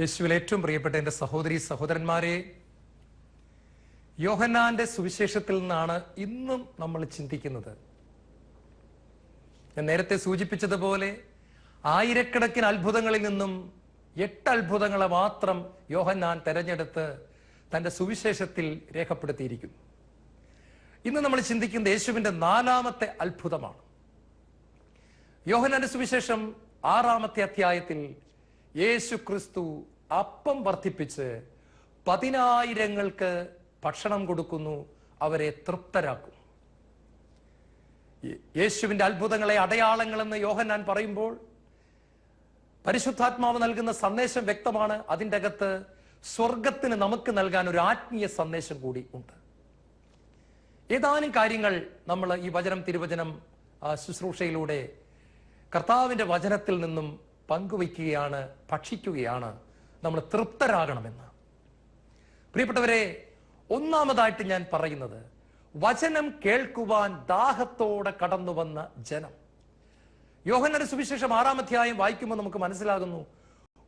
യേശുവിൽ ഏറ്റവും പ്രിയപ്പെട്ട എന്റെ സഹോദരി സഹോദരന്മാരെ യോഹന്നാന്റെ സുവിശേഷത്തിൽ നിന്നാണ് ഇന്നും നമ്മൾ ചിന്തിക്കുന്നത്. ഞാൻ നേരത്തെ സൂചിപ്പിച്ചതുപോലെ ആയിരക്കണക്കിന് അത്ഭുതങ്ങളിൽ നിന്നും എട്ട് അത്ഭുതങ്ങളെ മാത്രം യോഹന്നാൻ തെരഞ്ഞെടുത്ത് തന്റെ സുവിശേഷത്തിൽ രേഖപ്പെടുത്തിയിരിക്കുന്നു. ഇന്ന് നമ്മൾ ചിന്തിക്കുന്നത് യേശുവിന്റെ നാലാമത്തെ അത്ഭുതമാണ്. യോഹനാന്റെ സുവിശേഷം ആറാമത്തെ അധ്യായത്തിൽ യേശു ക്രിസ്തു അപ്പം വർദ്ധിപ്പിച്ച് പതിനായിരങ്ങൾക്ക് ഭക്ഷണം കൊടുക്കുന്നു അവരെ തൃപ്തരാക്കും. യേശുവിന്റെ അത്ഭുതങ്ങളെ അടയാളങ്ങളെന്ന് യോഹന്നാൻ പറയുമ്പോൾ പരിശുദ്ധാത്മാവ് നൽകുന്ന സന്ദേശം വ്യക്തമാണ്. അതിന്റെ അകത്ത് സ്വർഗത്തിന് നമുക്ക് നൽകാൻ ഒരു ആത്മീയ സന്ദേശം കൂടി ഉണ്ട്. ഏതാനും കാര്യങ്ങൾ നമ്മൾ ഈ വചനം തിരുവചനം ശുശ്രൂഷയിലൂടെ കർത്താവിന്റെ വചനത്തിൽ നിന്നും പങ്കുവയ്ക്കുകയാണ് ഭക്ഷിക്കുകയാണ് നമ്മൾ തൃപ്തരാകണമെന്ന്. പ്രിയപ്പെട്ടവരെ ഒന്നാമതായിട്ട് ഞാൻ പറയുന്നത് വചനം കേൾക്കുവാൻ ദാഹത്തോടെ കടന്നു വന്ന ജനം. യോഹനര സുവിശേഷം ആറാം അധ്യായം വായിക്കുമ്പോൾ നമുക്ക് മനസ്സിലാകുന്നു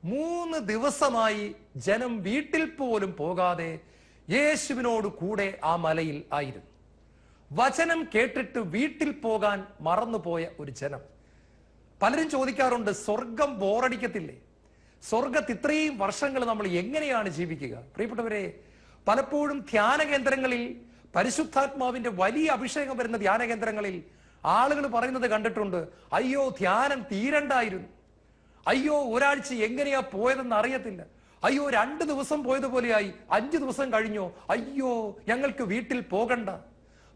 മൂന്ന് ദിവസമായി ജനം വീട്ടിൽ പോലും പോകാതെ യേശുവിനോട് കൂടെ ആ മലയിൽ ആയിരുന്നു. വചനം കേട്ടിട്ട് വീട്ടിൽ പോകാൻ മറന്നുപോയ ഒരു ജനം. പലരും ചോദിക്കാറുണ്ട് സ്വർഗം ബോറടിക്കത്തില്ലേ? സ്വർഗത്ത് ഇത്രയും വർഷങ്ങൾ നമ്മൾ എങ്ങനെയാണ് ജീവിക്കുക? പ്രിയപ്പെട്ടവരെ പലപ്പോഴും ധ്യാന കേന്ദ്രങ്ങളിൽ പരിശുദ്ധാത്മാവിന്റെ വലിയ അഭിഷേകം വരുന്ന ധ്യാന കേന്ദ്രങ്ങളിൽ ആളുകൾ പറയുന്നത് കണ്ടിട്ടുണ്ട് അയ്യോ ധ്യാനം തീരണ്ടായിരുന്നു. അയ്യോ ഒരാഴ്ച എങ്ങനെയാ പോയതെന്ന് അറിയത്തില്ല. അയ്യോ രണ്ട് ദിവസം പോയതുപോലെയായി അഞ്ചു ദിവസം കഴിഞ്ഞോ. അയ്യോ ഞങ്ങൾക്ക് വീട്ടിൽ പോകണ്ട.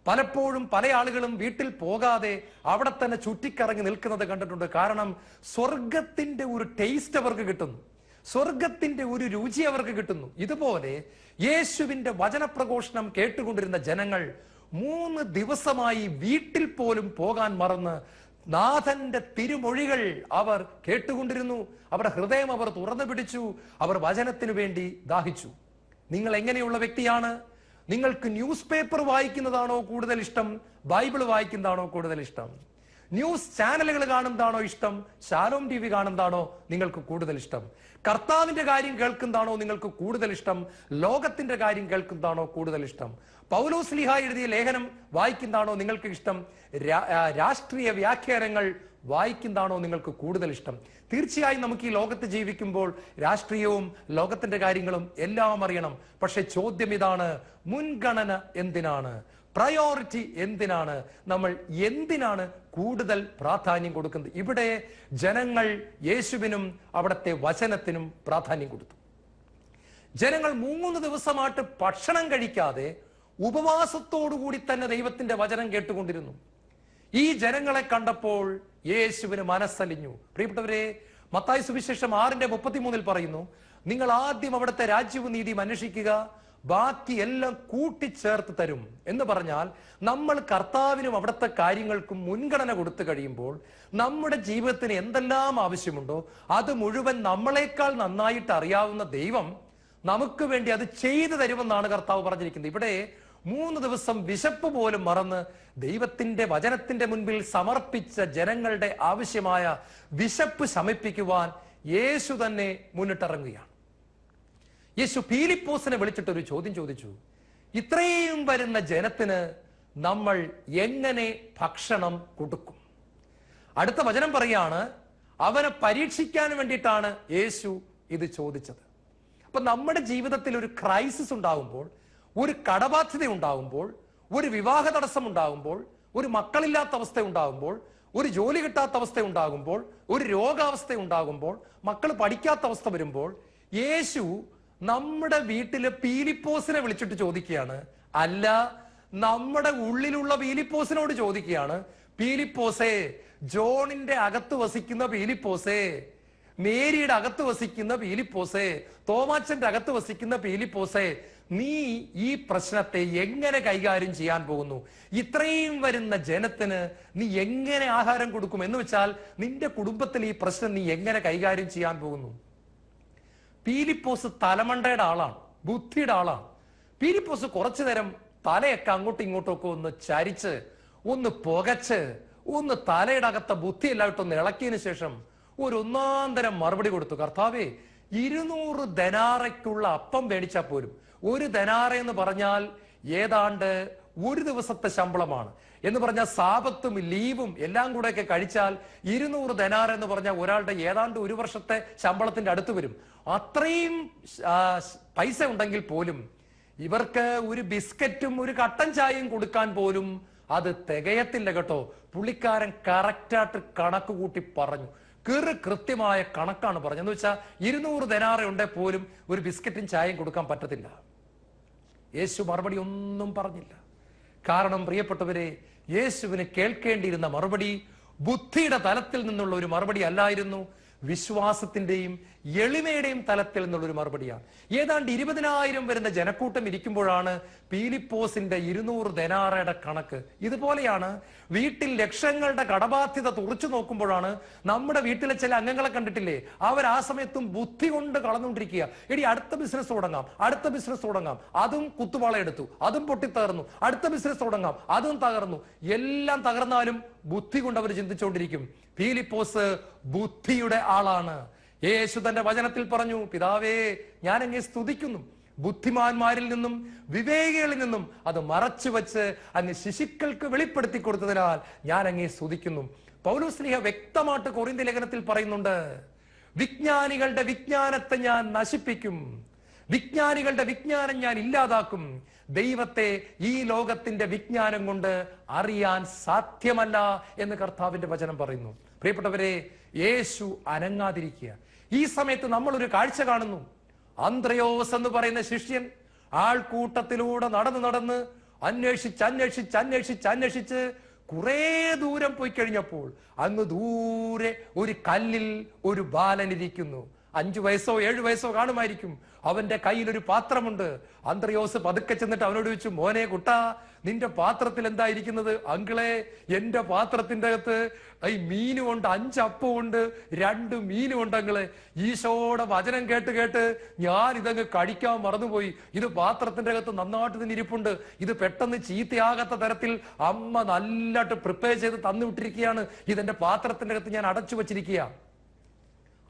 പലപ്പോഴും പല ആളുകളും വീട്ടിൽ പോകാതെ അവിടെ തന്നെ ചുറ്റിക്കറങ്ങി നിൽക്കുന്നത് കണ്ടിട്ടുണ്ട്. കാരണം സ്വർഗത്തിന്റെ ഒരു ടേസ്റ്റ് അവർക്ക് കിട്ടുന്നു. സ്വർഗത്തിന്റെ ഒരു രുചി അവർക്ക് കിട്ടുന്നു. ഇതുപോലെ യേശുവിന്റെ വചനപ്രഘോഷണം കേട്ടുകൊണ്ടിരുന്ന ജനങ്ങൾ മൂന്ന് ദിവസമായി വീട്ടിൽ പോലും പോകാൻ മറന്ന് നാഥന്റെ തിരുമൊഴികൾ അവർ കേട്ടുകൊണ്ടിരുന്നു. അവരുടെ ഹൃദയം അവർ തുറന്നു പിടിച്ചു. അവർ വചനത്തിനു വേണ്ടി ദാഹിച്ചു. നിങ്ങൾ എങ്ങനെയുള്ള വ്യക്തിയാണ്? നിങ്ങൾക്ക് ന്യൂസ് പേപ്പർ വായിക്കുന്നതാണോ കൂടുതൽ ഇഷ്ടം? ബൈബിൾ വായിക്കുന്നതാണോ കൂടുതൽ ഇഷ്ടം? ന്യൂസ് ചാനലുകൾ കാണുന്നതാണോ ഇഷ്ടം? ശാലോം ടി വി കാണുന്നതാണോ നിങ്ങൾക്ക് കൂടുതൽ ഇഷ്ടം? കർത്താവിന്റെ കാര്യം കേൾക്കുന്നതാണോ നിങ്ങൾക്ക് കൂടുതൽ ഇഷ്ടം? ലോകത്തിന്റെ കാര്യം കേൾക്കുന്നതാണോ കൂടുതൽ ഇഷ്ടം? പൗലോസ് ലിഹ എഴുതിയ ലേഖനം വായിക്കുന്നതാണോ നിങ്ങൾക്ക് ഇഷ്ടം? രാഷ്ട്രീയ വ്യാഖ്യാനങ്ങൾ വായിക്കുന്നതാണോ നിങ്ങൾക്ക് കൂടുതൽ ഇഷ്ടം? തീർച്ചയായും നമുക്ക് ഈ ലോകത്ത് ജീവിക്കുമ്പോൾ രാഷ്ട്രീയവും ലോകത്തിന്റെ കാര്യങ്ങളും എല്ലാം അറിയണം. പക്ഷെ ചോദ്യം ഇതാണ് മുൻഗണന എന്തിനാണ്? പ്രയോറിറ്റി എന്തിനാണ്? നമ്മൾ എന്തിനാണ് കൂടുതൽ പ്രാധാന്യം കൊടുക്കുന്നത്? ഇവിടെ ജനങ്ങൾ യേശുവിനും അവിടുത്തെ വചനത്തിനും പ്രാധാന്യം കൊടുത്തു. ജനങ്ങൾ മൂന്ന് ദിവസമായിട്ട് ഭക്ഷണം കഴിക്കാതെ ഉപവാസത്തോടുകൂടി തന്നെ ദൈവത്തിന്റെ വചനം കേട്ടുകൊണ്ടിരുന്നു. ഈ ജനങ്ങളെ കണ്ടപ്പോൾ യേശുവിന് മനസ്സലിഞ്ഞു. പ്രിയപ്പെട്ടവരെ മത്തായ സുവിശേഷം ആറിന്റെ മുപ്പത്തിമൂന്നിൽ പറയുന്നു നിങ്ങൾ ആദ്യം അവിടുത്തെ രാജ്യവും നീതിയും അന്വേഷിക്കുക ബാക്കി എല്ലാം കൂട്ടിച്ചേർത്ത് തരും. എന്ന് പറഞ്ഞാൽ നമ്മൾ കർത്താവിനും അവിടുത്തെ കാര്യങ്ങൾക്കും മുൻഗണന കൊടുത്തു കഴിയുമ്പോൾ നമ്മുടെ ജീവിതത്തിന് എന്തെല്ലാം ആവശ്യമുണ്ടോ അത് മുഴുവൻ നമ്മളെക്കാൾ നന്നായിട്ട് അറിയാവുന്ന ദൈവം നമുക്ക് വേണ്ടി അത് ചെയ്തു തരുമെന്നാണ് കർത്താവ് പറഞ്ഞിരിക്കുന്നത്. ഇവിടെ മൂന്ന് ദിവസം വിശപ്പ് പോലും മറന്ന് ദൈവത്തിന്റെ വചനത്തിന്റെ മുൻപിൽ സമർപ്പിച്ച ജനങ്ങളുടെ ആവശ്യമായ വിശപ്പ് ശമിപ്പിക്കുവാൻ യേശു തന്നെ മുന്നിട്ടിറങ്ങുകയാണ്. യേശു ഫീലിപ്പോസിനെ വിളിച്ചിട്ട് ഒരു ചോദ്യം ചോദിച്ചു. ഇത്രയും വരുന്ന ജനത്തിന് നമ്മൾ എങ്ങനെ ഭക്ഷണം കൊടുക്കും? അടുത്ത വചനം പറയാണ് അവനെ പരീക്ഷിക്കാൻ വേണ്ടിയിട്ടാണ് യേശു ഇത് ചോദിച്ചത്. അപ്പൊ നമ്മുടെ ജീവിതത്തിൽ ഒരു ക്രൈസിസ് ഉണ്ടാകുമ്പോൾ ഒരു കടബാധ്യത ഉണ്ടാകുമ്പോൾ ഒരു വിവാഹ തടസ്സം ഉണ്ടാകുമ്പോൾ ഒരു മക്കളില്ലാത്ത അവസ്ഥ ഉണ്ടാകുമ്പോൾ ഒരു ജോലി കിട്ടാത്ത അവസ്ഥ ഉണ്ടാകുമ്പോൾ ഒരു രോഗാവസ്ഥ ഉണ്ടാകുമ്പോൾ മക്കൾ പഠിക്കാത്ത അവസ്ഥ വരുമ്പോൾ യേശു നമ്മുടെ വീട്ടിലെ പീലിപ്പോസിനെ വിളിച്ചിട്ട് ചോദിക്കുകയാണ്. അല്ല നമ്മുടെ ഉള്ളിലുള്ള പീലിപ്പോസിനോട് ചോദിക്കുകയാണ്. പീലിപ്പോസേ ജോണിന്റെ അകത്ത് വസിക്കുന്ന പീലിപ്പോസേ മേരിയുടെ അകത്ത് വസിക്കുന്ന പീലിപ്പോസേ തോമാച്ചന്റെ അകത്ത് വസിക്കുന്ന പീലിപ്പോസേ നീ ഈ പ്രശ്നത്തെ എങ്ങനെ കൈകാര്യം ചെയ്യാൻ പോകുന്നു? ഇത്രയും വരുന്ന ജനത്തിന് നീ എങ്ങനെ ആഹാരം കൊടുക്കും? എന്ന് വെച്ചാൽ നിന്റെ കുടുംബത്തിൽ ഈ പ്രശ്നം നീ എങ്ങനെ കൈകാര്യം ചെയ്യാൻ പോകുന്നു? പീലിപ്പോസ് തലമണ്ടയുടെ ആളാണ് ബുദ്ധിയുടെ ആളാണ്. പീലിപ്പോസ് കുറച്ചു നേരം തലയൊക്കെ അങ്ങോട്ടും ഇങ്ങോട്ടും ഒക്കെ ഒന്ന് ചരിച്ച് ഒന്ന് പുകച്ച് ഒന്ന് തലയുടെ അകത്ത ബുദ്ധി എല്ലായിട്ടൊന്ന് ഇളക്കിയതിന് ശേഷം ഒരു ഒന്നാന്തരം മറുപടി കൊടുത്തു. കർത്താവേ ഇരുന്നൂറ് ധനാറയ്ക്കുള്ള അപ്പം മേടിച്ചാൽ പോലും ഒരു ധനാറ എന്ന് പറഞ്ഞാൽ ഏതാണ്ട് ഒരു ദിവസത്തെ ശമ്പളമാണ്. എന്ന് പറഞ്ഞാൽ സാപത്തും ലീവും എല്ലാം കൂടെ ഒക്കെ കഴിച്ചാൽ ഇരുന്നൂറ് ധനാർ എന്ന് പറഞ്ഞാൽ ഒരാളുടെ ഏതാണ്ട് ഒരു വർഷത്തെ ശമ്പളത്തിന്റെ അടുത്ത് വരും. അത്രയും പൈസ ഉണ്ടെങ്കിൽ പോലും ഇവർക്ക് ഒരു ബിസ്ക്കറ്റും ഒരു കട്ടൻ ചായയും കൊടുക്കാൻ പോലും അത് തികയത്തില്ല കേട്ടോ. പുള്ളിക്കാരൻ കറക്റ്റായിട്ട് കണക്ക് കൂട്ടി പറഞ്ഞു. കീറ് കൃത്യമായ കണക്കാണ് പറഞ്ഞത്. എന്ന് വെച്ചാൽ ഇരുന്നൂറ് ധനാറ ഉണ്ടെ പോലും ഒരു ബിസ്ക്കറ്റും ചായയും കൊടുക്കാൻ പറ്റത്തില്ല. യേശു മറുപടി ഒന്നും പറഞ്ഞില്ല. കാരണം പ്രിയപ്പെട്ടവരെ യേശുവിന് കേൾക്കേണ്ടിയിരുന്ന മറുപടി ബുദ്ധിയുടെ തലത്തിൽ നിന്നുള്ള ഒരു മറുപടി അല്ലായിരുന്നു. വിശ്വാസത്തിന്റെയും എളിമയുടെയും തലത്തിൽ നിന്നുള്ള ഒരു മറുപടിയാണ്. ഏതാണ്ട് ഇരുപതിനായിരം വരുന്ന ജനക്കൂട്ടം ഇരിക്കുമ്പോഴാണ് പീലിപ്പോസിന്റെ ഇരുന്നൂറ് ധനാറയുടെ കണക്ക്. ഇതുപോലെയാണ് വീട്ടിൽ ലക്ഷങ്ങളുടെ കടബാധ്യത തുറച്ചു നോക്കുമ്പോഴാണ് നമ്മുടെ വീട്ടിലെ ചില അംഗങ്ങളെ കണ്ടിട്ടില്ലേ? അവർ ആ സമയത്തും ബുദ്ധി കൊണ്ട് കളന്നുകൊണ്ടിരിക്കുക എടി അടുത്ത ബിസിനസ് തുടങ്ങാം അടുത്ത ബിസിനസ് തുടങ്ങാം. അതും കുത്തുവാള എടുത്തു അതും പൊട്ടിത്തകർന്നു. അടുത്ത ബിസിനസ് തുടങ്ങാം അതും തകർന്നു. എല്ലാം തകർന്നാലും ബുദ്ധി കൊണ്ട് അവർ ചിന്തിച്ചുകൊണ്ടിരിക്കും. ഫീലിപ്പോസ് ബുദ്ധിയുടെ ആളാണ്. യേശു തന്റെ വചനത്തിൽ പറഞ്ഞു പിതാവേ ഞാൻ സ്തുതിക്കുന്നു. ബുദ്ധിമാന്മാരിൽ നിന്നും വിവേകികളിൽ നിന്നും അത് മറച്ചു വച്ച് അങ്ങ് ശിശുക്കൾക്ക് വെളിപ്പെടുത്തി കൊടുത്തതിനാൽ ഞാൻ അങ്ങേ സ്തുതിക്കുന്നു. പൗലോസ്ലിഹ വ്യക്തമായിട്ട് കൊറിന്ത ലേഖനത്തിൽ പറയുന്നുണ്ട് വിജ്ഞാനികളുടെ വിജ്ഞാനത്തെ ഞാൻ നശിപ്പിക്കും. വിജ്ഞാനികളുടെ വിജ്ഞാനം ഞാൻ ഇല്ലാതാക്കും. ദൈവത്തെ ഈ ലോകത്തിന്റെ വിജ്ഞാനം കൊണ്ട് അറിയാൻ സാധ്യമല്ല എന്ന് കർത്താവിന്റെ വചനം പറയുന്നു. പ്രിയപ്പെട്ടവരെ യേശു അനങ്ങാതിരിക്കുക. ഈ സമയത്ത് നമ്മൾ ഒരു കാഴ്ച കാണുന്നു. അന്ത്രയോസ് എന്ന് പറയുന്ന ശിഷ്യൻ ആൾക്കൂട്ടത്തിലൂടെ നടന്ന് നടന്ന് അന്വേഷിച്ച് അന്വേഷിച്ച് അന്വേഷിച്ച് അന്വേഷിച്ച് കുറെ ദൂരം പോയി കഴിഞ്ഞപ്പോൾ അങ്ങ് ദൂരെ ഒരു കല്ലിൽ ഒരു ബാലൻ ഇരിക്കുന്നു. അഞ്ചു വയസ്സോ ഏഴു വയസ്സോ കാണുമായിരിക്കും. അവന്റെ കയ്യിൽ ഒരു പാത്രമുണ്ട്. അന്ത്രയോസ് പതുക്കെ ചെന്നിട്ട് അവനോട് ചോദിച്ചു മോനെ കുട്ടാ നിന്റെ പാത്രത്തിൽ എന്താ ഇരിക്കുന്നത് അങ്കിളെ എന്റെ പാത്രത്തിന്റെ അകത്ത് ഈ മീനുമുണ്ട് അഞ്ചപ്പമുണ്ട് രണ്ട് മീനുമുണ്ട് അങ്കിളെ. ഈശോയുടെ വചനം കേട്ട് കേട്ട് ഞാൻ ഇതങ്ങ് കഴിക്കാൻ മറന്നുപോയി. ഇത് പാത്രത്തിന്റെ അകത്ത് നന്നായിട്ട് ഇരിപ്പുണ്ട് ഇത് പെട്ടെന്ന് ചീത്തയാകാത്ത തരത്തിൽ അമ്മ നല്ലതായിട്ട് പ്രിപ്പയർ ചെയ്ത് തന്നു വിട്ടിരിക്കുകയാണ്. ഇതെന്റെ പാത്രത്തിന്റെ അകത്ത് ഞാൻ അടച്ചു വച്ചിരിക്കുക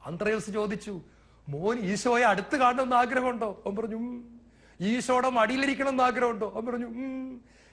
അന്ത്രയോസ് ചോദിച്ചു മോൻ ഈശോയെ അടുത്ത് കാണണമെന്ന് ആഗ്രഹമുണ്ടോ? അവൻ പറഞ്ഞു. ഈശോയുടെ മടിയിലിരിക്കണം എന്ന് ആഗ്രഹമുണ്ടോ? അവൻ പറഞ്ഞു.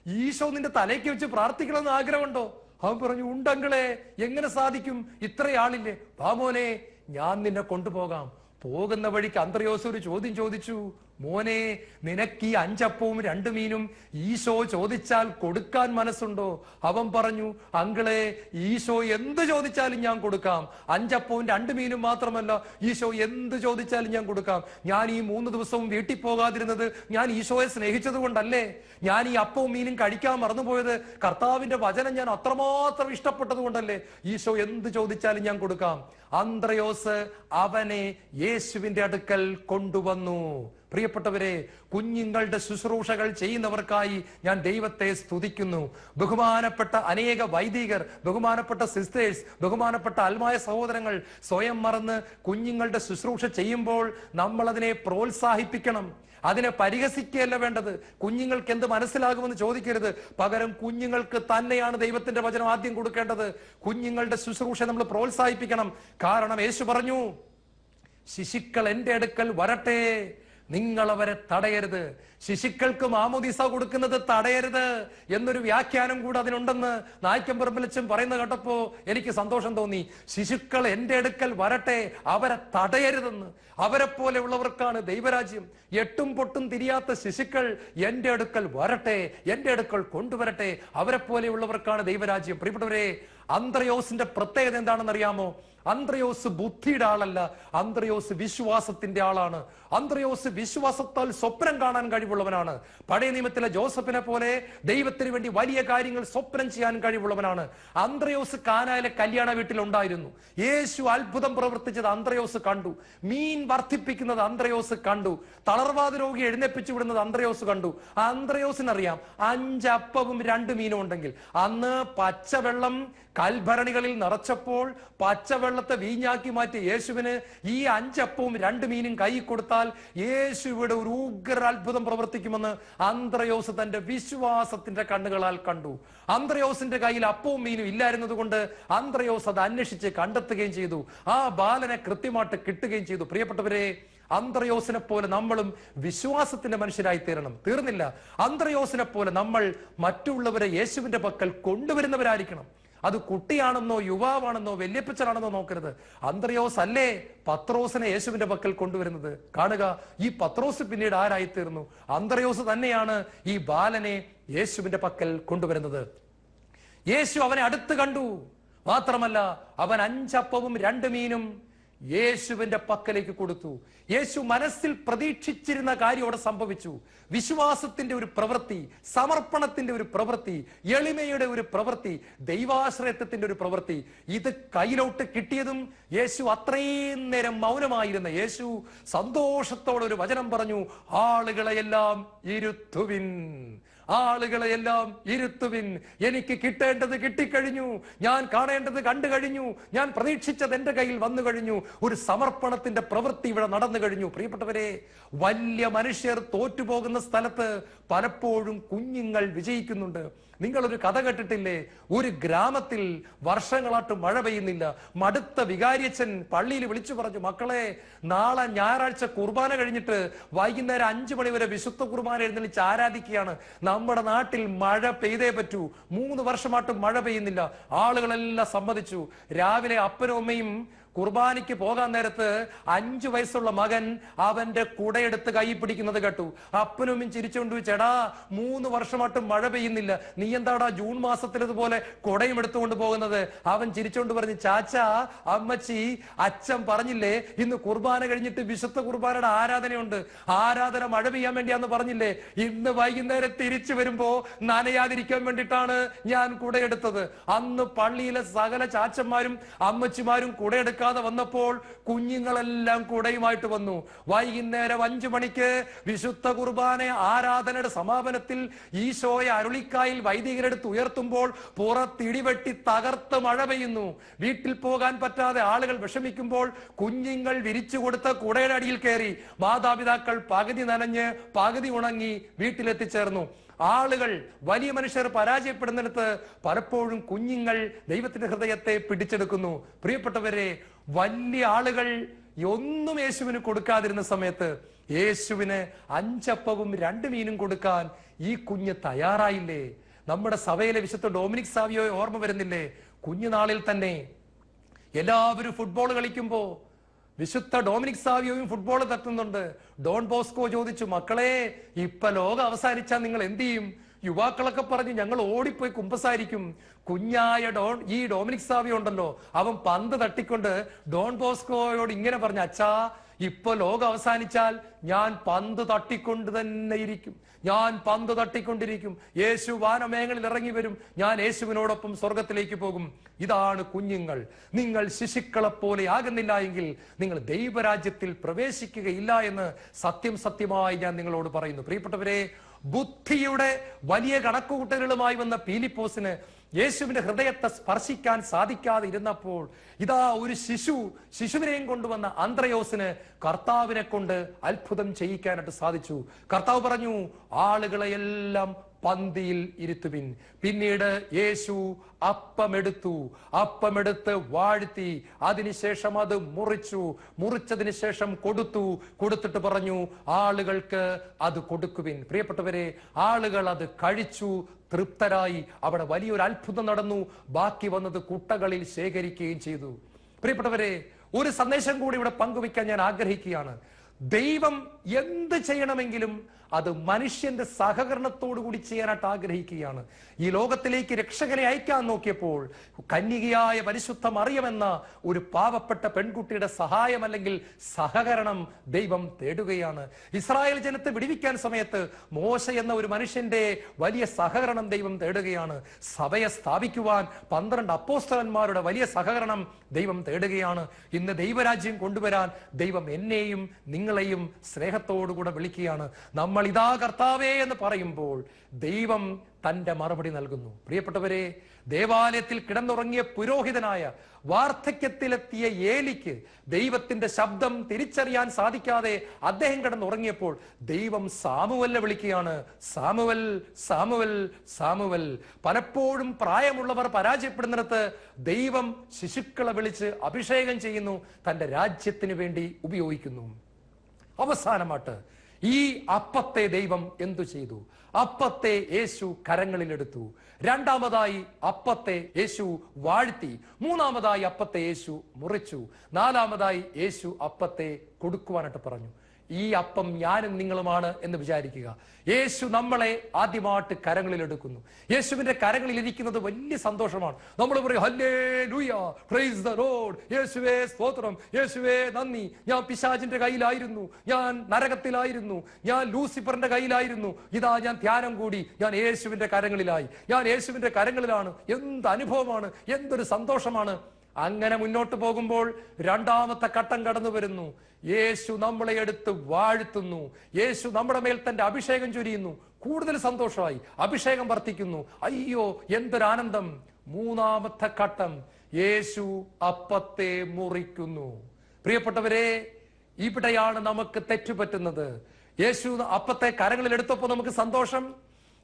ഈശോ നിന്റെ തലയ്ക്ക് വെച്ച് പ്രാർത്ഥിക്കണമെന്ന് ആഗ്രഹമുണ്ടോ? അവൻ പറഞ്ഞു ഉണ്ടങ്ങളെ എങ്ങനെ സാധിക്കും? ഇത്രയാളില്ലേ. വാമോനെ ഞാൻ നിന്നെ കൊണ്ടുപോകാം. പോകുന്ന വഴിക്ക് അന്തർയോസ് ഒരു ചോദ്യം ചോദിച്ചു. മോനെ നിനക്ക് ഈ അഞ്ചപ്പവും രണ്ടു മീനും ഈശോ ചോദിച്ചാൽ കൊടുക്കാൻ മനസ്സുണ്ടോ? അവൻ പറഞ്ഞു അങ്കിളെ ഈശോ എന്ത് ചോദിച്ചാലും ഞാൻ കൊടുക്കാം. അഞ്ചപ്പവും രണ്ടു മീനും മാത്രമല്ല ഈശോ എന്ത് ചോദിച്ചാലും ഞാൻ കൊടുക്കാം. ഞാൻ ഈ മൂന്ന് ദിവസവും വീട്ടിൽ പോകാതിരുന്നത് ഞാൻ ഈശോയെ സ്നേഹിച്ചത് കൊണ്ടല്ലേ? ഞാൻ ഈ അപ്പവും മീനും കഴിക്കാൻ മറന്നുപോയത് കർത്താവിന്റെ വചനം ഞാൻ അത്രമാത്രം ഇഷ്ടപ്പെട്ടത് കൊണ്ടല്ലേ? ഈശോ എന്ത് ചോദിച്ചാലും ഞാൻ കൊടുക്കാം. അന്ത്രയോസ് അവനെ യേശുവിന്റെ അടുക്കൽ കൊണ്ടുവന്നു. പ്രിയപ്പെട്ടവരെ കുഞ്ഞുങ്ങളുടെ ശുശ്രൂഷകൾ ചെയ്യുന്നവർക്കായി ഞാൻ ദൈവത്തെ സ്തുതിക്കുന്നു. ബഹുമാനപ്പെട്ട അനേക വൈദികർ ബഹുമാനപ്പെട്ട സിസ്റ്റേഴ്സ് ബഹുമാനപ്പെട്ട അൽമായ സഹോദരങ്ങൾ സ്വയം മറന്ന് കുഞ്ഞുങ്ങളുടെ ശുശ്രൂഷ ചെയ്യുമ്പോൾ നമ്മൾ അതിനെ പ്രോത്സാഹിപ്പിക്കണം. അതിനെ പരിഹസിക്കുകയല്ല വേണ്ടത്. കുഞ്ഞുങ്ങൾക്ക് എന്ത് മനസ്സിലാകുമെന്ന് ചോദിക്കരുത്. പകരം കുഞ്ഞുങ്ങൾക്ക് തന്നെയാണ് ദൈവത്തിന്റെ വചനം ആദ്യം കൊടുക്കേണ്ടത്. കുഞ്ഞുങ്ങളുടെ ശുശ്രൂഷ നമ്മൾ പ്രോത്സാഹിപ്പിക്കണം. കാരണം യേശു പറഞ്ഞു ശിശുക്കൾ എന്റെ അടുക്കൽ വരട്ടെ. നിങ്ങൾ അവരെ തടയരുത്. ശിശുക്കൾക്ക് മാമോദിസ കൊടുക്കുന്നത് തടയരുത് എന്നൊരു വ്യാഖ്യാനം കൂടെ അതിനുണ്ടെന്ന് നായ്ക്കം നായ്ക്കമ്പറമ്പിലച്ചൻ പറയുന്ന കേട്ടപ്പോ എനിക്ക് സന്തോഷം തോന്നി. ശിശുക്കൾ എന്റെ അടുക്കൽ വരട്ടെ അവരെ തടയരുതെന്ന്. അവരെ പോലെയുള്ളവർക്കാണ് ദൈവരാജ്യം. എട്ടും പൊട്ടും തിരിയാത്ത ശിശുക്കൾ എന്റെ അടുക്കൽ വരട്ടെ എന്റെ അടുക്കൽ കൊണ്ടുവരട്ടെ. അവരെ പോലെയുള്ളവർക്കാണ് ദൈവരാജ്യം. പ്രിയപ്പെട്ടവരെ അന്ത്രയോസിന്റെ പ്രത്യേകത എന്താണെന്ന് അറിയാമോ? അന്ത്രയോസ് ബുദ്ധിയുടെ ആളല്ല അന്ത്രയോസ് വിശ്വാസത്തിന്റെ ആളാണ്. അന്ത്രയോസ് വിശ്വാസത്താൽ സ്വപ്നം കാണാൻ കഴിവുള്ളവനാണ്. പഴയ നിയമത്തിലെ ജോസഫിനെ പോലെ ദൈവത്തിന് വേണ്ടി വലിയ കാര്യങ്ങൾ സ്വപ്നം ചെയ്യാൻ കഴിവുള്ളവനാണ്. അന്ത്രയോസ് കാനായിലെ കല്യാണ വീട്ടിലുണ്ടായിരുന്നു. യേശു അത്ഭുതം പ്രവർത്തിച്ചത് അന്ത്രയോസ് കണ്ടു. മീൻ വർദ്ധിപ്പിക്കുന്നത് അന്ത്രയോസ് കണ്ടു. തളർവാദ രോഗി എഴുന്നേപ്പിച്ചു വിടുന്നത് അന്ത്രയോസ് കണ്ടു. അന്ത്രയോസിനറിയാം അഞ്ചപ്പവും രണ്ട് മീനും ഉണ്ടെങ്കിൽ. അന്ന് പച്ചവെള്ളം കൽഭരണികളിൽ നിറച്ചപ്പോൾ പച്ചവെള്ളത്തെ വീഞ്ഞാക്കി മാറ്റിയ യേശുവിന് ഈ അഞ്ചപ്പവും രണ്ട് മീനും കൈ കൊടുത്താൽ യേശു ഇവിടെ ഒരു ഉഗ്ര അത്ഭുതം പ്രവർത്തിക്കുമെന്ന് അന്ത്രയോസ് തന്റെ വിശ്വാസത്തിന്റെ കണ്ണുകളാൽ കണ്ടു. അന്ത്രയോസിന്റെ കയ്യിൽ അപ്പവും മീനും ഇല്ലായിരുന്നത് കൊണ്ട് അന്ത്രയോസ് അത് അന്വേഷിച്ച് കണ്ടെത്തുകയും ചെയ്തു. ആ ബാലനെ കൃത്യമായിട്ട് കിട്ടുകയും ചെയ്തു. പ്രിയപ്പെട്ടവരെ അന്ത്രയോസിനെ പോലെ നമ്മളും വിശ്വാസത്തിന്റെ മനുഷ്യരായി തീരണം. തീർന്നില്ല. അന്ത്രയോസിനെ പോലെ നമ്മൾ മറ്റുള്ളവരെ യേശുവിന്റെ പക്കൽ കൊണ്ടുവരുന്നവരായിരിക്കണം. അത് കുട്ടിയാണെന്നോ യുവാവാണെന്നോ വല്യപ്പച്ചനാണെന്നോ നോക്കരുത്. അന്ത്രയോസ് അല്ലേ പത്രോസിനെ യേശുവിന്റെ പക്കൽ കൊണ്ടുവരുന്നത്? കാണുക ഈ പത്രോസ് പിന്നീട് ആരായി തീർന്നു അന്ത്രയോസ് തന്നെയാണ് ഈ ബാലനെ യേശുവിന്റെ പക്കൽ കൊണ്ടുവരുന്നത്. യേശു അവനെ അടുത്ത് കണ്ടു. മാത്രമല്ല അവൻ അഞ്ചപ്പവും രണ്ട് മീനും യേശുവിന്റെ പക്കലേക്ക് കൊടുത്തു. യേശു മനസ്സിൽ പ്രതീക്ഷിച്ചിരുന്ന കാര്യം അവിടെ സംഭവിച്ചു. വിശ്വാസത്തിന്റെ ഒരു പ്രവൃത്തി സമർപ്പണത്തിന്റെ ഒരു പ്രവൃത്തി എളിമയുടെ ഒരു പ്രവൃത്തി ദൈവാശ്രയത്വത്തിന്റെ ഒരു പ്രവൃത്തി. ഇത് കയ്യിലോട്ട് കിട്ടിയതും യേശു അത്രയും നേരം മൗനമായിരുന്ന യേശു സന്തോഷത്തോടെ ഒരു വചനം പറഞ്ഞു ആളുകളെയെല്ലാം ഇരുത്തുവിൻ. ആളുകളെയെല്ലാം ഇരുത്തുവിൻ. എനിക്ക് കിട്ടേണ്ടത് കിട്ടിക്കഴിഞ്ഞു. ഞാൻ കാണേണ്ടത് കണ്ടു കഴിഞ്ഞു ഞാൻ പ്രതീക്ഷിച്ചത് എന്റെ കയ്യിൽ വന്നു കഴിഞ്ഞു. ഒരു സമർപ്പണത്തിന്റെ പ്രവൃത്തി ഇവിടെ നടന്നു കഴിഞ്ഞു. പ്രിയപ്പെട്ടവരെ വലിയ മനുഷ്യർ തോറ്റുപോകുന്ന സ്ഥലത്ത് പലപ്പോഴും കുഞ്ഞുങ്ങൾ വിജയിക്കുന്നുണ്ട്. നിങ്ങളൊരു കഥ കേട്ടിട്ടില്ലേ? ഒരു ഗ്രാമത്തിൽ വർഷങ്ങളായിട്ട് മഴ പെയ്യുന്നില്ല. മടുത്ത വികാരിയച്ഛൻ പള്ളിയിൽ വിളിച്ചു പറഞ്ഞു മക്കളെ നാളെ ഞായറാഴ്ച കുർബാന കഴിഞ്ഞിട്ട് വൈകുന്നേരം അഞ്ചു മണി വരെ വിശുദ്ധ കുർബാന എഴുന്നള്ളിച്ച് ആരാധിക്കുകയാണ്. നമ്മുടെ നാട്ടിൽ മഴ പെയ്തേ പറ്റൂ. മൂന്ന് വർഷമായിട്ട് മഴ പെയ്യുന്നില്ല. ആളുകളെല്ലാം സമ്മതിച്ചു. രാവിലെ അപ്പനും അമ്മയും കുർബാനയ്ക്ക് പോകാൻ നേരത്ത് അഞ്ചു വയസ്സുള്ള മകൻ അവന്റെ കുടയെടുത്ത് കൈ പിടിക്കുന്നത് കേട്ടു. അപ്പനും ചിരിച്ചുകൊണ്ട് ചേടാ മൂന്ന് വർഷമായിട്ട് മഴ പെയ്യുന്നില്ല. നീ എന്താടാ ജൂൺ മാസത്തിൽ ഇതുപോലെ കുടയും എടുത്തുകൊണ്ട് പോകുന്നത്? അവൻ ചിരിച്ചുകൊണ്ട് പറഞ്ഞു ചാച്ച അമ്മച്ചി അച്ഛൻ പറഞ്ഞില്ലേ ഇന്ന് കുർബാന കഴിഞ്ഞിട്ട് വിശുദ്ധ കുർബാനയുടെ ആരാധനയുണ്ട്. ആരാധന മഴ പെയ്യാൻ വേണ്ടിയാന്ന് പറഞ്ഞില്ലേ. ഇന്ന് വൈകുന്നേരം തിരിച്ചു വരുമ്പോ നനയാതിരിക്കാൻ വേണ്ടിയിട്ടാണ് ഞാൻ കുടയെടുത്തത്. അന്ന് പള്ളിയിലെ സകല ചാച്ചന്മാരും അമ്മച്ചിമാരും കുടയെടുക്കാതെ വന്നപ്പോൾ കുഞ്ഞുങ്ങളെല്ലാം കൂടെയുമായിട്ട് വന്നു. വൈകുന്നേരം അഞ്ചു മണിക്ക് വിശുദ്ധ കുർബാന ആരാധനയുടെ സമാപനത്തിൽ ഈശോയെ അരുളിക്കായിൽ വൈദികരെടുത്ത് ഉയർത്തുമ്പോൾ പുറത്തിടിവെട്ടി തകർത്ത് മഴ പെയ്യുന്നു. വീട്ടിൽ പോകാൻ പറ്റാതെ ആളുകൾ വിഷമിക്കുമ്പോൾ കുഞ്ഞുങ്ങൾ വിരിച്ചു കൊടുത്ത കുടയുടെ അടിയിൽ കയറി. മാതാപിതാക്കൾ പകുതി നനഞ്ഞ് പകുതി ഉണങ്ങി വീട്ടിലെത്തിച്ചേർന്നു. ആളുകൾ വലിയ മനുഷ്യർ പരാജയപ്പെടുന്നിടത്ത് പലപ്പോഴും കുഞ്ഞുങ്ങൾ ദൈവത്തിന്റെ ഹൃദയത്തെ പിടിച്ചെടുക്കുന്നു. പ്രിയപ്പെട്ടവരെ വലിയ ആളുകൾ ഒന്നും യേശുവിന് കൊടുക്കാതിരുന്ന സമയത്ത് യേശുവിന് അഞ്ചപ്പവും രണ്ട് മീനും കൊടുക്കാൻ ഈ കുഞ്ഞ് തയ്യാറായില്ലേ? നമ്മുടെ സഭയിലെ വിശുദ്ധ ഡോമിനിക് സാവിയോയെ ഓർമ്മ വരുന്നില്ലേ? കുഞ്ഞുനാളിൽ തന്നെ എല്ലാവരും ഫുട്ബോൾ കളിക്കുമ്പോ വിശുദ്ധ ഡോമിനിക് സാവിയോയും ഫുട്ബോൾ തട്ടുന്നുണ്ട്. ഡോൺ ബോസ്കോ ചോദിച്ചു മക്കളെ ഇപ്പൊ ലോകം അവസാനിച്ചാൽ നിങ്ങൾ എന്ത് ചെയ്യും? യുവാക്കളൊക്കെ പറഞ്ഞ് ഞങ്ങൾ ഓടിപ്പോയി കുമ്പസാരിക്കും. കുഞ്ഞായ ഡോൺ ഈ ഡൊമിനിക് സാവി ഉണ്ടല്ലോ അവൻ പന്ത് തട്ടിക്കൊണ്ട് ഡോൺ ബോസ്കോയോട് ഇങ്ങനെ പറഞ്ഞു അച്ഛാ ഇപ്പൊ ലോകം അവസാനിച്ചാൽ ഞാൻ പന്ത് തട്ടിക്കൊണ്ട് തന്നെ ഇരിക്കും. ഞാൻ പന്ത് തട്ടിക്കൊണ്ടിരിക്കും. യേശു വാനമേങ്ങളിൽ ഇറങ്ങി വരും. ഞാൻ യേശുവിനോടൊപ്പം സ്വർഗത്തിലേക്ക് പോകും. ഇതാണ് കുഞ്ഞുങ്ങൾ. നിങ്ങൾ ശിശുക്കളെ പോലെ ആകുന്നില്ല എങ്കിൽ നിങ്ങൾ ദൈവരാജ്യത്തിൽ പ്രവേശിക്കുകയില്ല എന്ന് സത്യം സത്യമായി ഞാൻ നിങ്ങളോട് പറയുന്നു. പ്രിയപ്പെട്ടവരെ ബുദ്ധിയുടെ വലിയ കണക്കുകൂട്ടലുകളുമായി വന്ന പീലിപ്പോസിന് യേശുവിന്റെ ഹൃദയത്തെ സ്പർശിക്കാൻ സാധിക്കാതെ ഇരുന്നപ്പോൾ ഇതാ ഒരു ശിശു ശിശുവിനെയും കൊണ്ടുവന്ന അന്ത്രയോസിന് കർത്താവിനെ കൊണ്ട് അത്ഭുതം ചെയ്യിക്കാനായിട്ട് സാധിച്ചു. കർത്താവ് പറഞ്ഞു ആളുകളെയെല്ലാം പന്തിയിൽ ഇരുത്തുവിൻ. പിന്നീട് യേശു അപ്പമെടുത്തു. അപ്പമെടുത്ത് വാഴ്ത്തി. അതിനുശേഷം അത് മുറിച്ചു. മുറിച്ചതിന് ശേഷം കൊടുത്തു. കൊടുത്തിട്ട് പറഞ്ഞു ആളുകൾക്ക് അത് കൊടുക്കുവിൻ. പ്രിയപ്പെട്ടവരെ ആളുകൾ അത് കഴിച്ചു തൃപ്തരായി. അവിടെ വലിയൊരു അത്ഭുതം നടന്നു. ബാക്കി വന്നത് കുട്ടകളിൽ ശേഖരിക്കുകയും ചെയ്തു. പ്രിയപ്പെട്ടവരെ ഒരു സന്ദേശം കൂടി ഇവിടെ പങ്കുവയ്ക്കാൻ ഞാൻ ആഗ്രഹിക്കുകയാണ്. ദൈവം എന്ത് ചെയ്യണമെങ്കിലും അത് മനുഷ്യന്റെ സഹകരണത്തോടു കൂടി ചെയ്യാനായിട്ട് ആഗ്രഹിക്കുകയാണ്. ഈ ലോകത്തിലേക്ക് രക്ഷകനെ അയക്കാൻ നോക്കിയപ്പോൾ കന്യകയായ പരിശുദ്ധ മറിയമെന്ന ഒരു പാവപ്പെട്ട പെൺകുട്ടിയുടെ സഹായം അല്ലെങ്കിൽ സഹകരണം ദൈവം തേടുകയാണ്. ഇസ്രായേൽ ജനത്തെ വിടിവിക്കാൻ സമയത്ത് മോശ എന്ന ഒരു മനുഷ്യന്റെ വലിയ സഹകരണം ദൈവം തേടുകയാണ്. സഭയെ സ്ഥാപിക്കുവാൻ പന്ത്രണ്ട് അപ്പോസ്തലന്മാരുടെ വലിയ സഹകരണം ദൈവം തേടുകയാണ്. ഇന്ന് ദൈവരാജ്യം കൊണ്ടുവരാൻ ദൈവം എന്നെയും നിങ്ങളെയും സ്നേഹത്തോടുകൂടെ വിളിക്കുകയാണ്. നമ്മൾ ഇതാ കർത്താവേ എന്ന് പറയുമ്പോൾ ദൈവം തന്റെ മറുപടി നൽകുന്നു. പ്രിയപ്പെട്ടവരെ ദേവാലയത്തിൽ കിടന്നുറങ്ങിയ പുരോഹിതനായ വാർദ്ധക്യത്തിലെത്തിയ ഏലിക്ക് ദൈവത്തിന്റെ ശബ്ദം തിരിച്ചറിയാൻ സാധിക്കാതെ അദ്ദേഹം കിടന്നുറങ്ങിയപ്പോൾ ദൈവം സാമുവലിനെ വിളിക്കുകയാണ്. Samuel Samuel Samuel. പലപ്പോഴും പ്രായമുള്ളവർ പരാജയപ്പെടുന്നിടത്ത് ദൈവം ശിശുക്കളെ വിളിച്ച് അഭിഷേകം ചെയ്യുന്നു തന്റെ രാജ്യത്തിന് വേണ്ടി ഉപയോഗിക്കുന്നു. അവസാനമായിട്ട് ഈ അപ്പത്തെ ദൈവം എന്തു ചെയ്തു? അപ്പത്തെ യേശു കരങ്ങളിലെടുത്തു. രണ്ടാമതായി അപ്പത്തെ യേശു വാഴ്ത്തി. മൂന്നാമതായി അപ്പത്തെ യേശു മുറിച്ചു. നാലാമതായി യേശു അപ്പത്തെ കൊടുക്കുവാനായിട്ട് പറഞ്ഞു. ഈ അപ്പം ഞാനും നിങ്ങളുമാണ് എന്ന് വിചാരിക്കുക. യേശു നമ്മളെ ആദ്യമായിട്ട് കരങ്ങളിൽ എടുക്കുന്നു. യേശുവിന്റെ കരങ്ങളിൽ ഇരിക്കുന്നത് വലിയ സന്തോഷമാണ്. നമ്മൾ പറയും യേശുവേ സ്തോത്രം. യേശുവേ നന്ദി. ഞാൻ പിശാചിന്റെ കയ്യിലായിരുന്നു. ഞാൻ നരകത്തിലായിരുന്നു. ഞാൻ ലൂസിഫറിന്റെ കയ്യിലായിരുന്നു. ഇതാ ഞാൻ ധ്യാനം കൂടി. ഞാൻ യേശുവിന്റെ കരങ്ങളിലായി. ഞാൻ യേശുവിന്റെ കരങ്ങളിലാണ്. എന്ത് അനുഭവമാണ്? എന്തൊരു സന്തോഷമാണ്? അങ്ങനെ മുന്നോട്ട് പോകുമ്പോൾ രണ്ടാമത്തെ ഘട്ടം കടന്നു വരുന്നു. യേശു നമ്മളെ എടുത്ത് വാഴ്ത്തുന്നു. യേശു നമ്മുടെ മേൽ തന്റെ അഭിഷേകം ചൊരിയുന്നു. കൂടുതൽ സന്തോഷമായി. അഭിഷേകം വർദ്ധിക്കുന്നു അയ്യോ എന്തൊരാനന്ദം. മൂന്നാമത്തെ ഘട്ടം. യേശു അപ്പത്തെ മുറിക്കുന്നു. പ്രിയപ്പെട്ടവരെ ഇവിടെയാണ് നമുക്ക് തെറ്റുപറ്റുന്നത്. യേശു അപ്പത്തെ കരങ്ങളിൽ എടുത്തപ്പോൾ നമുക്ക് സന്തോഷം.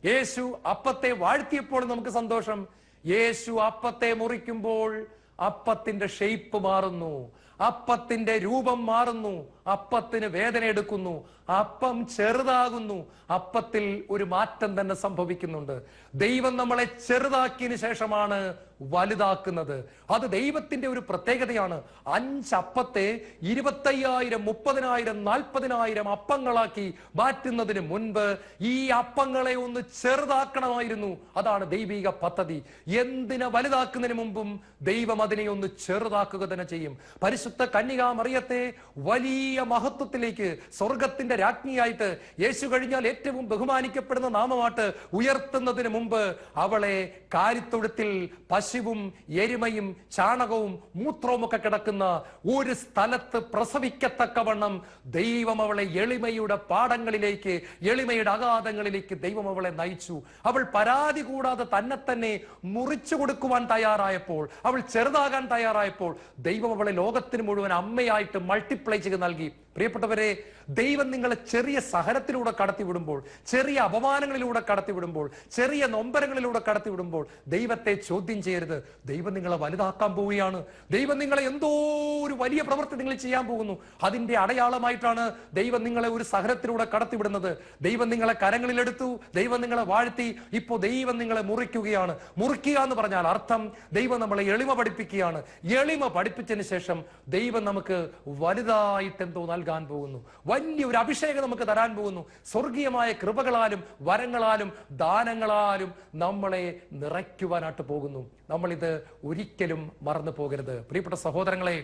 യേശു അപ്പത്തെ വാഴ്ത്തിയപ്പോൾ നമുക്ക് സന്തോഷം. യേശു അപ്പത്തെ മുറിക്കുമ്പോൾ അപ്പത്തിന്റെ ഷെയ്പ്പ് മാറുന്നു. അപ്പത്തിന്റെ രൂപം മാറുന്നു. അപ്പത്തിന് വേദന എടുക്കുന്നു. അപ്പം ചെറുതാകുന്നു. അപ്പത്തിൽ ഒരു മാറ്റം തന്നെ സംഭവിക്കുന്നുണ്ട്. ദൈവം നമ്മളെ ചെറുതാക്കിയതിനു ശേഷമാണ് വലുതാക്കുന്നത്. അത് ദൈവത്തിന്റെ ഒരു പ്രത്യേകതയാണ്. അഞ്ചപ്പത്തെ ഇരുപത്തയ്യായിരം മുപ്പതിനായിരം നാൽപ്പതിനായിരം അപ്പങ്ങളാക്കി മാറ്റുന്നതിന് മുൻപ് ഈ അപ്പങ്ങളെ ഒന്ന് ചെറുതാക്കണമായിരുന്നു. അതാണ് ദൈവിക പദ്ധതി. എന്തിനെ വലുതാക്കുന്നതിന് മുമ്പും ദൈവം അതിനെ ഒന്ന് ചെറുതാക്കുക തന്നെ ചെയ്യും. പരിശുദ്ധ കന്യകാ മറിയത്തെ വലിയ മഹത്വത്തിലേക്ക് സ്വർഗത്തിന്റെ രാജ്ഞിയായിട്ട് യേശു കഴിഞ്ഞാൽ ഏറ്റവും ബഹുമാനിക്കപ്പെടുന്ന നാമമായിട്ട് ഉയർത്തുന്നതിന് മുമ്പ് അവളെ കാരിത്തൊഴുത്തിൽ പശുവും എരുമയും ചാണകവും മൂത്രവും ഒക്കെ കിടക്കുന്ന ഒരു സ്ഥലത്ത് പ്രസവിക്കത്തക്കവണ്ണം ദൈവം അവളെ എളിമയുടെ പാടങ്ങളിലേക്ക് എളിമയുടെ അഗാധങ്ങളിലേക്ക് ദൈവം അവളെ നയിച്ചു. അവൾ പരാതി കൂടാതെ തന്നെ തന്നെ മുറിച്ചു കൊടുക്കുവാൻ തയ്യാറായപ്പോൾ അവൾ ചെറുതാകാൻ തയ്യാറായപ്പോൾ ദൈവം അവളെ ലോകത്തിന് മുഴുവൻ അമ്മയായിട്ട് മൾട്ടിപ്ലൈ ചെയ്ത് നൽകി. Nagib. പ്രിയപ്പെട്ടവരെ ദൈവം നിങ്ങളെ ചെറിയ സഹനത്തിലൂടെ കടത്തിവിടുമ്പോൾ ചെറിയ അപമാനങ്ങളിലൂടെ കടത്തിവിടുമ്പോൾ ചെറിയ നൊമ്പരങ്ങളിലൂടെ കടത്തിവിടുമ്പോൾ ദൈവത്തെ ചോദ്യം ചെയ്യരുത്. ദൈവം നിങ്ങളെ വലുതാക്കാൻ പോവുകയാണ്. ദൈവം നിങ്ങളെ എന്തോ ഒരു വലിയ പ്രവൃത്തി നിങ്ങൾ ചെയ്യാൻ പോകുന്നു. അതിന്റെ അടയാളമായിട്ടാണ് ദൈവം നിങ്ങളെ ഒരു സഹനത്തിലൂടെ കടത്തിവിടുന്നത്. ദൈവം നിങ്ങളെ കരങ്ങളിലെടുത്തു. ദൈവം നിങ്ങളെ വാഴ്ത്തി. ഇപ്പോൾ ദൈവം നിങ്ങളെ മുറിക്കുകയാണ്. മുറിക്കുക എന്ന് പറഞ്ഞാൽ അർത്ഥം ദൈവം നമ്മളെ എളിമ പഠിപ്പിക്കുകയാണ്. എളിമ പഠിപ്പിച്ചതിന് ശേഷം ദൈവം നമുക്ക് വലുതായിട്ട് എന്തോ നൽകാൻ പോകുന്നു. വലിയ ഒരു അഭിഷേകം നമുക്ക് തരാൻ പോകുന്നു. സ്വർഗീയമായ കൃപകളാലും വരങ്ങളാലും ദാനങ്ങളാലും നമ്മളെ നിറയ്ക്കുവാനായിട്ട് പോകുന്നു. നമ്മളിത് ഒരിക്കലും മറന്നു പോകരുത്. പ്രിയപ്പെട്ട സഹോദരങ്ങളെ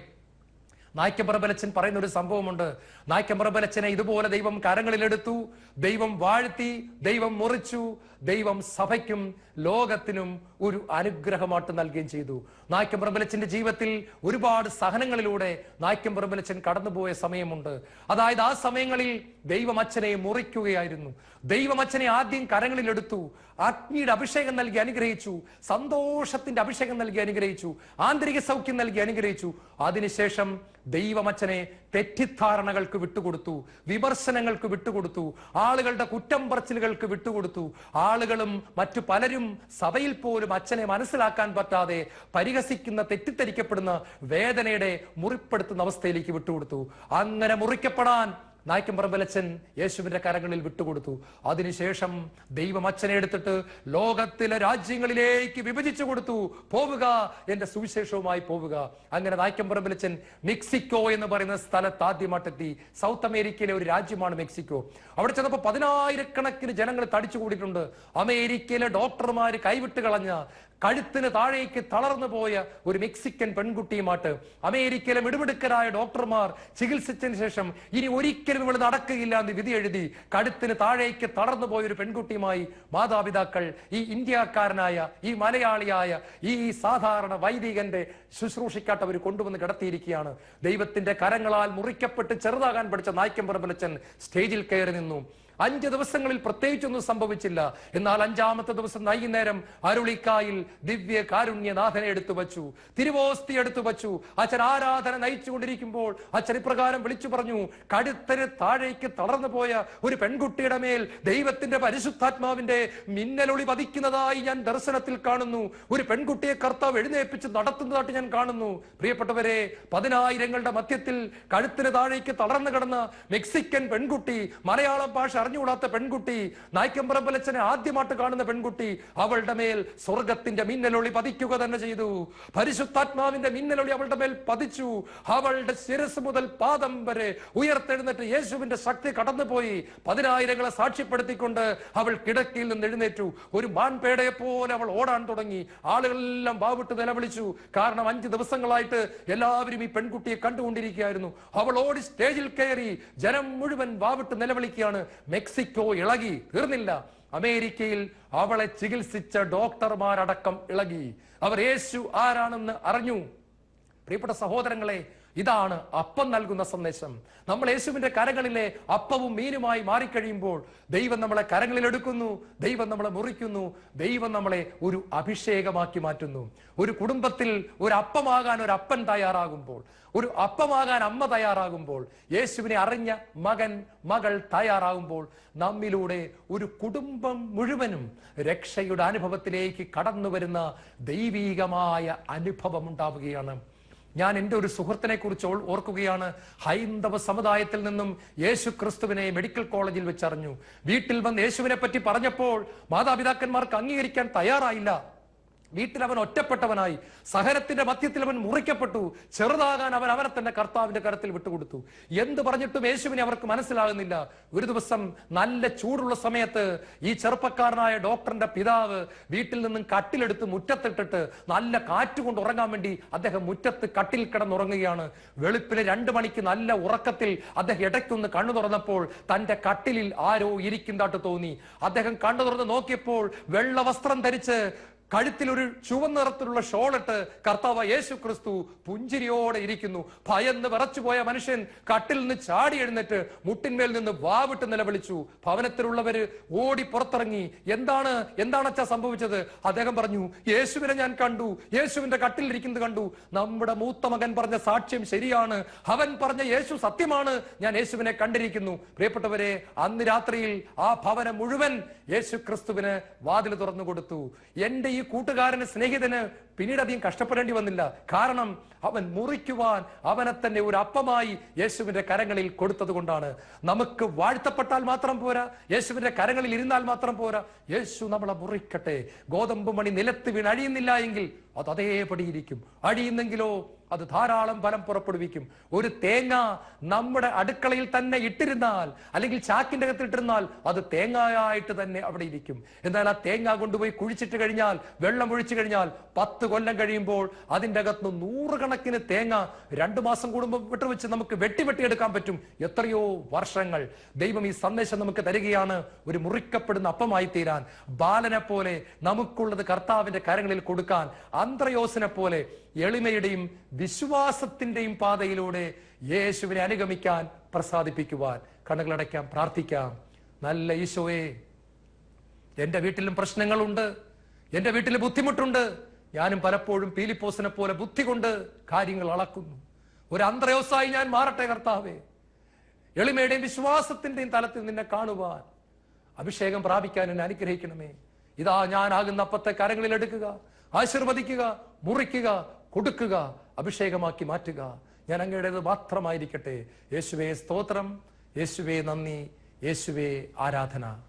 നായ്ക്കമ്പറബലച്ചൻ പറയുന്ന ഒരു സംഭവമുണ്ട്. നായ്ക്കമ്പറബലച്ചനെ ഇതുപോലെ ദൈവം കരങ്ങളിലെടുത്തു. ദൈവം വാഴ്ത്തി ദൈവം മുറിച്ചു ദൈവം സഭയ്ക്കും ലോകത്തിനും ഒരു അനുഗ്രഹമായിട്ട് നൽകുകയും ചെയ്തു. നായ്ക്കമ്പറബലച്ചന്റെ ജീവിതത്തിൽ ഒരുപാട് സഹനങ്ങളിലൂടെ നായ്ക്കമ്പറബലച്ചൻ കടന്നുപോയ സമയമുണ്ട്. അതായത് ആ സമയങ്ങളിൽ ദൈവം അച്ഛനെ മുറിക്കുകയായിരുന്നു. ദൈവമച്ഛനെ ആദ്യം കരങ്ങളിൽ എടുത്തു. അഗ്നിയുടെ അഭിഷേകം നൽകി അനുഗ്രഹിച്ചു. സന്തോഷത്തിന്റെ അഭിഷേകം നൽകി അനുഗ്രഹിച്ചു. ആന്തരിക സൗഖ്യം നൽകി അനുഗ്രഹിച്ചു. അതിനുശേഷം ദൈവമച്ഛനെ തെറ്റിദ്ധാരണകൾക്ക് വിട്ടുകൊടുത്തു. വിമർശനങ്ങൾക്ക് വിട്ടുകൊടുത്തു. ആളുകളുടെ കുറ്റം പറച്ചിലുകൾക്ക് വിട്ടുകൊടുത്തു. ആളുകളും മറ്റു പലരും സഭയിൽ പോലും അച്ഛനെ മനസ്സിലാക്കാൻ പറ്റാതെ പരിഹസിക്കുന്ന തെറ്റിദ്ധരിക്കപ്പെടുന്ന വേദനയുടെ മുറിപ്പെടുത്തുന്ന അവസ്ഥയിലേക്ക് വിട്ടുകൊടുത്തു. അങ്ങനെ മുറിക്കപ്പെടാൻ നായ്ക്കമ്പറമ്പലച്ചൻ യേശുവിന്റെ കരങ്ങളിൽ വിട്ടുകൊടുത്തു. അതിനുശേഷം ദൈവം അച്ഛനെ എടുത്തിട്ട് ലോകത്തിലെ രാജ്യങ്ങളിലേക്ക് വിഭജിച്ചു കൊടുത്തു. പോവുക എന്റെ സുവിശേഷവുമായി പോവുക. അങ്ങനെ നായ്ക്കമ്പറമ്പലച്ചൻ മെക്സിക്കോ എന്ന് പറയുന്ന സ്ഥലത്ത് ആദ്യമായിട്ടെത്തി സൗത്ത് അമേരിക്കയിലെ ഒരു രാജ്യമാണ് മെക്സിക്കോ. അവിടെ ചെന്നപ്പോൾ പതിനായിരക്കണക്കിന് ജനങ്ങൾ തടിച്ചു കൂടിയിട്ടുണ്ട് അമേരിക്കയിലെ ഡോക്ടർമാര് കൈവിട്ട് കളഞ്ഞ കഴുത്തിന് താഴേക്ക് തളർന്നു പോയ ഒരു മെക്സിക്കൻ പെൺകുട്ടിയുമായിട്ട് അമേരിക്കയിലെ മിടുമിടുക്കരായ ഡോക്ടർമാർ ചികിത്സിച്ചതിന് ശേഷം ഇനി ഒരിക്കലും ഇവൾ നടക്കുകയില്ല എന്ന് വിധി എഴുതി കഴുത്തിന് താഴേക്ക് തളർന്നു പോയ ഒരു പെൺകുട്ടിയുമായി മാതാപിതാക്കൾ ഈ ഇന്ത്യക്കാരനായ ഈ മലയാളിയായ ഈ സാധാരണ വൈദികന്റെ ശുശ്രൂഷിക്കാട്ട് അവർ കൊണ്ടുവന്ന് കിടത്തിയിരിക്കുകയാണ്. ദൈവത്തിന്റെ കരങ്ങളാൽ മുറിക്കപ്പെട്ട് ചെറുതാകാൻ പഠിച്ച നായ്ക്കം പറമ്പലച്ചൻ സ്റ്റേജിൽ കയറി നിന്നു. അഞ്ച് ദിവസങ്ങളിൽ പ്രത്യേകിച്ചൊന്നും സംഭവിച്ചില്ല. എന്നാൽ അഞ്ചാമത്തെ ദിവസം വൈകുന്നേരം അരുളിക്കായിൽ ദിവ്യ കാരുണ്യനാഥനെ എടുത്തു വച്ചു. തിരുവോസ്തി എടുത്തു വച്ചു. അച്ഛൻ ആരാധന നയിച്ചുകൊണ്ടിരിക്കുമ്പോൾ അച്ഛൻ ഇപ്രകാരം വിളിച്ചു പറഞ്ഞു കടുത്തര് താഴേക്ക് തളർന്നു പോയ ഒരു പെൺകുട്ടിയുടെ മേൽ ദൈവത്തിന്റെ പരിശുദ്ധാത്മാവിന്റെ മിന്നലൊളി പതിക്കുന്നതായി ഞാൻ ദർശനത്തിൽ കാണുന്നു. ഒരു പെൺകുട്ടിയെ കർത്താവ് എഴുന്നേൽപ്പിച്ച് നടത്തുന്നതായിട്ട് ഞാൻ കാണുന്നു. പ്രിയപ്പെട്ടവരെ പതിനായിരങ്ങളുടെ മധ്യത്തിൽ കഴുത്തിന് താഴേക്ക് തളർന്നു കിടന്ന മെക്സിക്കൻ പെൺകുട്ടി മലയാളം ഭാഷ അറിഞ്ഞുകൂടാത്ത പെൺകുട്ടി നായ്ക്കമ്പറമ്പലച്ചനെ ആദ്യമായിട്ട് കാണുന്ന പെൺകുട്ടി അവളുടെ മേൽ സ്വർഗത്തിന്റെ മിന്നലൊളി പതിക്കുക തന്നെ ചെയ്തു. പരിശുദ്ധാത്മാവിന്റെ മിന്നലൊളി അവളുടെ മേൽ പതിച്ചു. അവളുടെ ശിരസ് മുതൽ പാദം വരെ ഉയർത്തെഴുന്നേറ്റ് യേശുവിന്റെ ശക്തി കടന്നുപോയി. പതിനായിരങ്ങളെ സാക്ഷ്യപ്പെടുത്തിക്കൊണ്ട് അവൾ കിടക്കയിൽ നിന്ന് എഴുന്നേറ്റു. ഒരു മാൻപേടയെ പോലെ അവൾ ഓടാൻ തുടങ്ങി. ആളുകളെല്ലാം ബാവിട്ട് നിലവിളിച്ചു. കാരണം അഞ്ച് ദിവസങ്ങളായിട്ട് എല്ലാവരും ഈ പെൺകുട്ടിയെ കണ്ടുകൊണ്ടിരിക്കുകയായിരുന്നു. അവൾ ഓടി സ്റ്റേജിൽ കയറി ജനം മുഴുവൻ വാവിട്ട് നിലവിളിക്കുകയാണ്. മെക്സിക്കോ ഇളകി. തീർന്നില്ല. അമേരിക്കയിൽ അവളെ ചികിത്സിച്ച ഡോക്ടർമാരടക്കം ഇളകി. അവർ യേശു ആരാണെന്ന് അറിഞ്ഞു. പ്രിയപ്പെട്ട സഹോദരങ്ങളെ ഇതാണ് അപ്പം നൽകുന്ന സന്ദേശം. നമ്മൾ യേശുവിന്റെ കരങ്ങളിലെ അപ്പവും മീനുമായി മാറിക്കഴിയുമ്പോൾ ദൈവം നമ്മളെ കരങ്ങളിൽ എടുക്കുന്നു ദൈവം നമ്മളെ മുറിക്കുന്നു ദൈവം നമ്മളെ ഒരു അഭിഷേകമാക്കി മാറ്റുന്നു. ഒരു കുടുംബത്തിൽ ഒരു അപ്പമാകാൻ ഒരു അപ്പൻ തയ്യാറാകുമ്പോൾ ഒരു അപ്പമാകാൻ അമ്മ തയ്യാറാകുമ്പോൾ യേശുവിനെ അറിഞ്ഞ മകൻ മകൾ തയ്യാറാകുമ്പോൾ നമ്മിലൂടെ ഒരു കുടുംബം മുഴുവനും രക്ഷയുടെ അനുഭവത്തിലേക്ക് കടന്നു വരുന്ന ദൈവീകമായ അനുഭവം ഉണ്ടാവുകയാണ്. ഞാൻ എന്റെ ഒരു സുഹൃത്തിനെ കുറിച്ച് ഓർക്കുകയാണ്. ഹൈന്ദവ സമുദായത്തിൽ നിന്നും യേശു ക്രിസ്തുവിനെ മെഡിക്കൽ കോളേജിൽ വെച്ചറിഞ്ഞു. വീട്ടിൽ വന്ന് യേശുവിനെ പറ്റി പറഞ്ഞപ്പോൾ മാതാപിതാക്കന്മാർക്ക് അംഗീകരിക്കാൻ തയ്യാറായില്ല. വീട്ടിൽ അവൻ ഒറ്റപ്പെട്ടവനായി. സഹനത്തിന്റെ മധ്യത്തിൽ അവൻ മുറിക്കപ്പെട്ടു. ചെറുതാകാൻ അവൻ അവനെ തന്നെ കർത്താവിന്റെ കരത്തിൽ വിട്ടുകൊടുത്തു. എന്ത് പറഞ്ഞിട്ടും യേശുവിനെ അവർക്ക് മനസ്സിലാകുന്നില്ല. ഒരു ദിവസം നല്ല ചൂടുള്ള സമയത്ത് ഈ ചെറുപ്പക്കാരനായ ഡോക്ടറിന്റെ പിതാവ് വീട്ടിൽ നിന്നും കട്ടിലെടുത്ത് മുറ്റത്തിട്ടിട്ട് നല്ല കാറ്റ് കൊണ്ട് ഉറങ്ങാൻ വേണ്ടി അദ്ദേഹം മുറ്റത്ത് കട്ടിൽ കിടന്നുറങ്ങുകയാണ്. വെളുപ്പിലെ രണ്ടു മണിക്ക് നല്ല ഉറക്കത്തിൽ അദ്ദേഹം ഇടയ്ക്കൊന്ന് കണ്ണു തുറന്നപ്പോൾ തന്റെ കട്ടിലിൽ ആരോ ഇരിക്കുന്നതായിട്ട് തോന്നി. അദ്ദേഹം കണ്ണു തുറന്ന് നോക്കിയപ്പോൾ വെള്ള വസ്ത്രം ധരിച്ച് കഴുത്തിൽ ഒരു ചുവന്ന നിറത്തിലുള്ള ഷോളിട്ട് കർത്താവ് യേശു ക്രിസ്തു പുഞ്ചിരിയോടെ ഇരിക്കുന്നു. ഭയന്ന് വിറച്ചുപോയ മനുഷ്യൻ കട്ടിൽ നിന്ന് ചാടി എഴുന്നേറ്റ് മുട്ടിന്മേൽ നിന്ന് വാവിട്ട് നിലവിളിച്ചു. ഭവനത്തിലുള്ളവര് ഓടി പുറത്തിറങ്ങി. എന്താണ് എന്താണ് അച്ഛാ സംഭവിച്ചത്? അദ്ദേഹം പറഞ്ഞു യേശുവിനെ ഞാൻ കണ്ടു. യേശുവിന്റെ കട്ടിലിരിക്കുന്നത് കണ്ടു. നമ്മുടെ മൂത്ത മകൻ പറഞ്ഞ സാക്ഷ്യം ശരിയാണ്. അവൻ പറഞ്ഞ യേശു സത്യമാണ്. ഞാൻ യേശുവിനെ കണ്ടിരിക്കുന്നു. പ്രിയപ്പെട്ടവരെ അന്ന് രാത്രിയിൽ ആ ഭവനം മുഴുവൻ യേശു ക്രിസ്തുവിന് വാതിൽ തുറന്നു കൊടുത്തു എന്റെ ഈ കൂട്ടുകാരന് സ്നേഹിതന് പിന്നീട് അധികം കഷ്ടപ്പെടേണ്ടി വന്നില്ല. കാരണം അവൻ മുറിക്കുവാൻ അവനെ തന്നെ ഒരു അപ്പമായി യേശുവിന്റെ കരങ്ങളിൽ കൊടുത്തത് കൊണ്ടാണ് നമുക്ക് വാഴ്ത്തപ്പെട്ടാൽ മാത്രം പോരാ യേശുവിന്റെ കരങ്ങളിൽ ഇരുന്നാൽ മാത്രം പോരാ. യേശു നമ്മളെ മുറിക്കട്ടെ. ഗോതമ്പ് മണി നിലത്ത് വീണഴിയുന്നില്ല എങ്കിൽ അത് അതേപടി ഇരിക്കും അഴിയുന്നെങ്കിലോ അത് ധാരാളം ഫലം പുറപ്പെടുവിക്കും. ഒരു തേങ്ങ നമ്മുടെ അടുക്കളയിൽ തന്നെ ഇട്ടിരുന്നാൽ അല്ലെങ്കിൽ ചാക്കിന്റെ അകത്തിട്ടിരുന്നാൽ അത് തേങ്ങയായിട്ട് തന്നെ അവിടെ ഇരിക്കും. എന്നാൽ ആ തേങ്ങ കൊണ്ടുപോയി കുഴിച്ചിട്ട് കഴിഞ്ഞാൽ വെള്ളം ഒഴിച്ചു കഴിഞ്ഞാൽ പത്ത് കൊല്ലം കഴിയുമ്പോൾ അതിന്റെ അകത്ത് നൂറുകണക്കിന് തേങ്ങ രണ്ടു മാസം കൂടുമ്പോൾ വിട്ടുവെച്ച് നമുക്ക് വെട്ടി വെട്ടിയെടുക്കാൻ പറ്റും. എത്രയോ വർഷങ്ങൾ ദൈവം ഈ സന്ദേശം നമുക്ക് തരികയാണ്. ഒരു മുറിക്കപ്പെടുന്ന അപ്പമായി തീരാൻ ബാലനെ പോലെ നമുക്കുള്ളത് കർത്താവിന്റെ കരങ്ങളിൽ കൊടുക്കാൻ. അന്ത്രയോസിനെ പോലെ എളിമയുടെയും വിശ്വാസത്തിന്റെയും പാതയിലൂടെ യേശുവിനെ അനുഗമിക്കാൻ പ്രസാദിപ്പിക്കുവാൻ കണ്ണുകളടയ്ക്കാം പ്രാർത്ഥിക്കാം. നല്ല ഈശോയെ എന്റെ വീട്ടിലും പ്രശ്നങ്ങളുണ്ട് എന്റെ വീട്ടിൽ ബുദ്ധിമുട്ടുണ്ട്. ഞാനും പലപ്പോഴും പീലിപ്പോസിനെ പോലെ ബുദ്ധി കൊണ്ട് കാര്യങ്ങൾ അളക്കുന്നു. ഒരു അന്ത്രയോസായി ഞാൻ മാറട്ടെ കർത്താവേ. എളിമയുടെയും വിശ്വാസത്തിന്റെയും തലത്തിൽ നിന്നെ കാണുവാൻ അഭിഷേകം പ്രാപിക്കാൻ എന്നെ അനുഗ്രഹിക്കണമേ. ഇതാ ഞാൻ ആകുന്ന അപ്പത്തെ കരങ്ങളിൽ എടുക്കുക. ആശീർവദിക്കുക മുറിക്കുക കൊടുക്കുക അഭിഷേകമാക്കി മാറ്റുക. ഞാൻ അങ്ങയുടേത് മാത്രമായിരിക്കട്ടെ. യേശുവേ സ്തോത്രം. യേശുവേ നന്ദി. യേശുവേ ആരാധന.